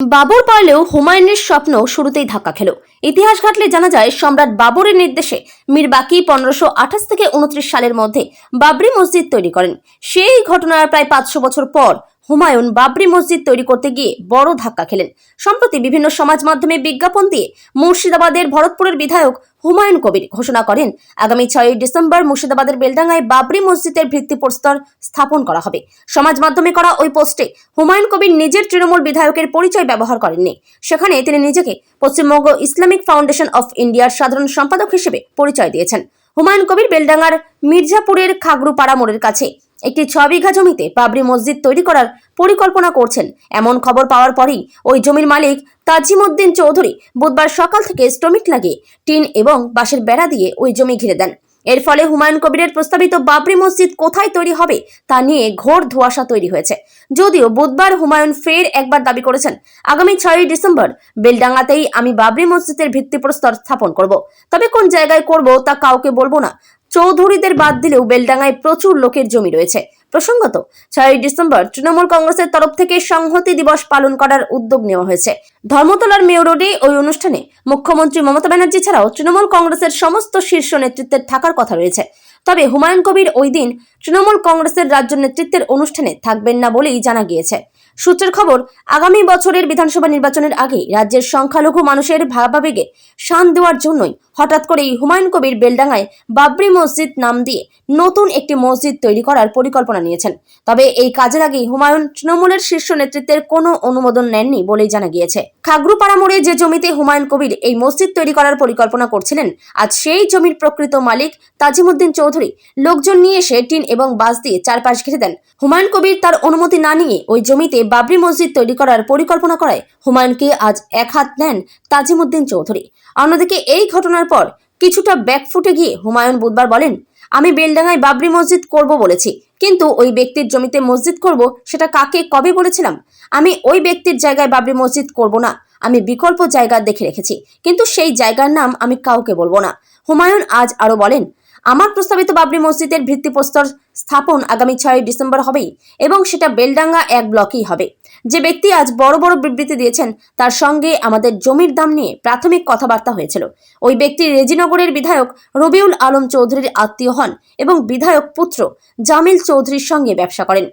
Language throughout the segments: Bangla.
বাবর পারলেও হুমায়ুনের স্বপ্ন শুরুতেই ধাক্কা খেল। ইতিহাস ঘাটলে জানা যায়, সম্রাট বাবরের নির্দেশে মীর বাকি পনেরোশো আঠাশ থেকে উনত্রিশ সালের মধ্যে বাবরি মসজিদ তৈরি করেন। সেই ঘটনার প্রায় পাঁচশো বছর পর হুমায়ুন বাবরি মসজিদ তৈরি করতে গিয়ে বড় ধাক্কা খেলেন। সম্প্রতি বিভিন্ন সমাজ মাধ্যমে বিজ্ঞাপন দিয়ে মুর্শিদাবাদের ভরতপুরের বিধায়ক হুমায়ুন কবির ঘোষণা করেন, আগামী ছয়ই ডিসেম্বর মুর্শিদাবাদের বেলডাঙ্গায় বাবরি মসজিদের ভিত্তিপ্রস্তর স্থাপন করা হবে। সমাজ মাধ্যমে করা ওই পোস্টে হুমায়ুন কবির নিজের তৃণমূল বিধায়কের পরিচয় ব্যবহার করেননি। সেখানে তিনি নিজেকে পশ্চিমবঙ্গ ইসলামিক ফাউন্ডেশন অফ ইন্ডিয়ার সাধারণ সম্পাদক হিসেবে পরিচয় দিয়েছেন। হুমায়ুন কবির বেলডাঙ্গার মির্জাপুরের খাগড়ুপাড়া মোড়ের কাছে একটি ছ বিঘা জমিতে বাবরি মসজিদ তৈরি করার পরিকল্পনা করছেন। এমন খবর পাওয়ার পরেই ওই জমির মালিক তাজিমুদ্দিন চৌধুরী বুধবার সকাল থেকে শ্রমিক লাগিয়ে টিন এবং বাঁশের বেড়া দিয়ে ওই জমি ঘিরে দেন। এর ফলে হুমায়ুন কবিরের প্রস্তাবিত বাবরি মসজিদ কোথায় তৈরি হবে তা নিয়ে ঘোর ধোঁয়াশা তৈরি হয়েছে। যদিও বুধবার হুমায়ুন ফের একবার দাবি করেছেন, আগামী ছয়ই ডিসেম্বর বেলডাঙ্গাতেই আমি বাবরি মসজিদের ভিত্তিপ্রস্তর স্থাপন করব। তবে কোন জায়গায় করব তা কাউকে বলব না। চৌধুরীদের বাদ দিলেও বেলডাঙ্গায় প্রচুর লোকের জমি রয়েছে। প্রসঙ্গত, ছয়ই ডিসেম্বর তৃণমূল কংগ্রেসের তরফ থেকে সংহতি দিবস পালন করার উদ্যোগ নেওয়া হয়েছে। ধর্মতলার মেয়র রোডে ওই অনুষ্ঠানে মুখ্যমন্ত্রী মমতা ব্যানার্জি ছাড়াও তৃণমূল কংগ্রেসের সমস্ত শীর্ষ নেতৃত্বের থাকার কথা রয়েছে। তবে হুমায়ুন কবির ওই দিন তৃণমূল কংগ্রেসের রাজ্য নেতৃত্বের অনুষ্ঠানে থাকবেন না বলেই জানা গিয়েছে। সূত্রের খবর, আগামী বছরের বিধানসভা নির্বাচনের আগে রাজ্যের সংখ্যালঘু মানুষের ভাবাবেগে শান দেওয়ার জন্যই হঠাৎ করেই হুমায়ুন কবির বেলডাঙ্গায় বাবরি মসজিদ নাম দিয়ে নতুন একটি মসজিদ তৈরি করার পরিকল্পনা নিয়েছেন। তবে এই কাজের আগেই হুমায়ুন তৃণমূলের শীর্ষ নেতৃত্বের কোনো অনুমোদন নেননি বলেই জানা গিয়েছে। খাগড়ুপাড়া মোড়ে যে জমিতে হুমায়ুন কবির এই মসজিদ তৈরি করার পরিকল্পনা করছিলেন, আজ সেই জমির প্রকৃত মালিক তাজিমুদ্দিন চৌধুরী লোকজন নিয়ে এসে টিন এবং বাস দিয়ে চারপাশ ঘিরে দেন। হুমায়ুন কবির তার অনুমতি না নিয়ে ওই জমিতে বাবরি মসজিদ তৈরি করার পরিকল্পনা করায় হুমায়ুনকে আজ এক হাত নেন তাজিমুদ্দিন চৌধুরী। অন্যদিকে এই ঘটনার পর কিছুটা ব্যাকফুটে গিয়ে হুমায়ুন বুধবার বলেন, আমি বেলডাঙ্গায় বাবরি মসজিদ করব বলেছি, কিন্তু ওই ব্যক্তির জমিতে মসজিদ করব, সেটা কাকে, কবে বলেছিলাম? আমি ওই ব্যক্তির জায়গায় বাবরি মসজিদ করব না, আমি বিকল্প জায়গা দেখে রেখেছি, কিন্তু সেই জায়গার নাম আমি কাউকে বলব না। হুমায়ুন আজ আরও বলেন, আমার প্রস্তাবিত বাবরি মসজিদের ভিত্তিপ্রস্তর স্থাপন আগামী ছয় ডিসেম্বর হবেই এবং সেটা বেলডাঙ্গা এক ব্লকেই হবে। যে ব্যক্তি আজ বড় বড় বিবৃতি দিয়েছেন, তার সঙ্গে আমাদের জমির দাম নিয়ে প্রাথমিক কথাবার্তা হয়েছিল। ওই ব্যক্তি রেজিনগরের বিধায়ক রবিউল আলম চৌধুরীর আত্মীয় হন এবং বিধায়ক পুত্র জামিল চৌধুরীর সঙ্গে ব্যবসা করেন।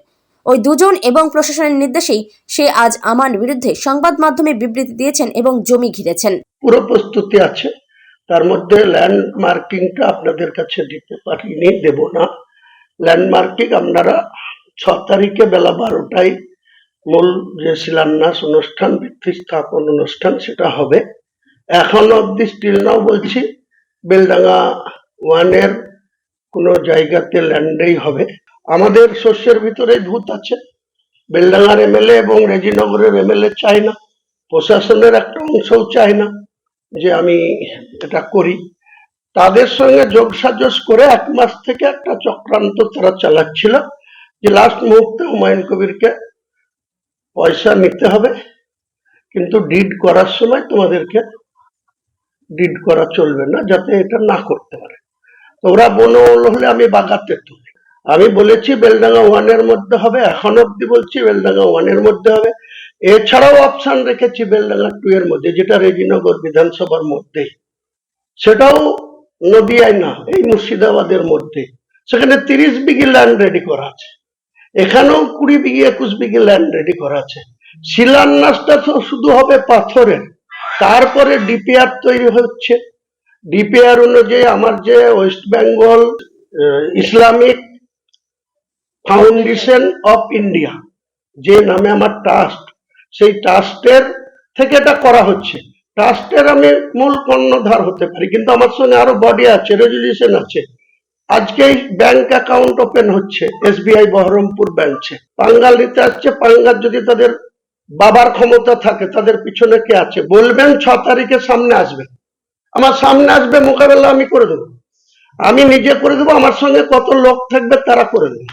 ওই দুজন এবং প্রশাসনের নির্দেশেই সে আজ আমার বিরুদ্ধে সংবাদ মাধ্যমে বিবৃতি দিয়েছেন এবং জমি ঘিরেছেন। পুরো প্রস্তুতি আছে, তার মধ্যে ল্যান্ড মার্কিংটা আপনাদের কাছে দিতে পারিনি, দেব না। ল্যান্ড মার্কিং আপনারা ছ তারিখে বেলা বারোটায় মূল যে শিলান্যাস অনুষ্ঠান ভিত্তি স্থাপন অনুষ্ঠান সেটা হবে। এখন অব্দি স্টিল নাও বলছি, বেলডাঙ্গা ওয়ানের কোনো জায়গাতে ল্যান্ডেই হবে। আমাদের শস্যের ভিতরে ভূত আছে। বেলডাঙ্গার এমএলএ এবং রেজিনগরের এমএলএ চায় না। প্রশাসনের একটা অংশও চায় না যে আমি এটা করি। তাদের সঙ্গে যোগসাজস করে এক মাস থেকে একটা চক্রান্ত তারা চালাচ্ছিল যে লাস্ট মুহূর্তে হুমায়ুন কবিরকে পয়সা নিতে হবে, কিন্তু ডিড করার সময় তোমাদেরকে ডিড করা চলবে না যাতে এটা না করতে পারে। তোমরা বনৌল হলে আমি বাগাতে তুলি। আমি বলেছি বেলডাঙ্গা ওয়ানের মধ্যে হবে, এখন অব্দি বলছি বেলডাঙ্গা ওয়ানের মধ্যে হবে। এছাড়াও অপশন রেখেছি বেলডাঙ্গা টু এর মধ্যে, যেটা রেজিনগর বিধানসভার মধ্যেই। সেটাও নদিয়ায় না, এই মুর্শিদাবাদের মধ্যে। সেখানে তিরিশ বিঘি ল্যান্ড রেডি করা আছে। এখানেও কুড়ি বিঘি একুশ বিঘি ল্যান্ড রেডি করা আছে। শিলান্যাসটা তো শুধু হবে পাথরের। তারপরে ডিপিআর তৈরি হচ্ছে। ডিপিআর অনুযায়ী আমার যে West Bengal Islamic Foundation of India যে নামে আমার ট্রাস্ট সেই ট্রাস্টের থেকে এটা করা হচ্ছে। ট্রাস্টের আমি মূল কর্ণধার হতে পারি, কিন্তু আমার সঙ্গে আরও বডি আছে রেজুলিউশন আছে। আজকেই ব্যাংক অ্যাকাউন্ট ওপেন হচ্ছে এসবিআই বহরমপুর ব্যাংকে পাঙ্গাল নিতে আসছে, পাঙ্গাল যদি তাদের বাবার ক্ষমতা থাকে, তাদের পিছনে কে আছে? বলবেন ছ তারিখের সামনে আসবে। আমার সামনে আসবে মোকাবেলা আমি করে দেবো। আমি নিজে করে দেবো, আমার সঙ্গে কত লোক থাকবে তারা করে দেবে।